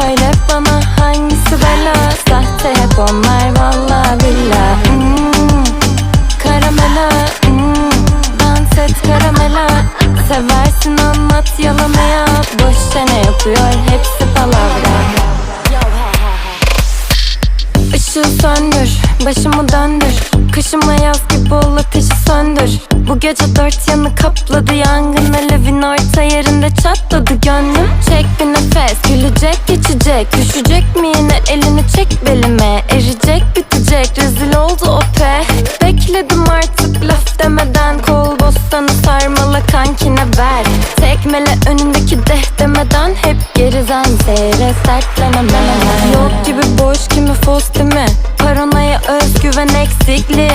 Söyle bana hangisi bela? Sahte hep onlar valla billa. Hmm, Karamela hmm, Dans et karamela. Seversin anlat yalanaya Boş çene yapıyor hepsi palavra. Işığı söndür, başımı döndür. Kışıma yaz gibi ol ateşi söndür. Bu gece dört yanı kapladı yangın Alevin orta yerinde çatladı gönlüm geçecek Düşecek mi? Yine elini çek belime? Erecek bitecek, rezil oldu o pe Bekledim artık laf demeden Kol bostanı sarmala kankine ver. Tekmele önündeki deh demeden Hep geriden seyre sertlenemem. Yok gibi boş kimi fos mi? Paranoya özgüven eksikliği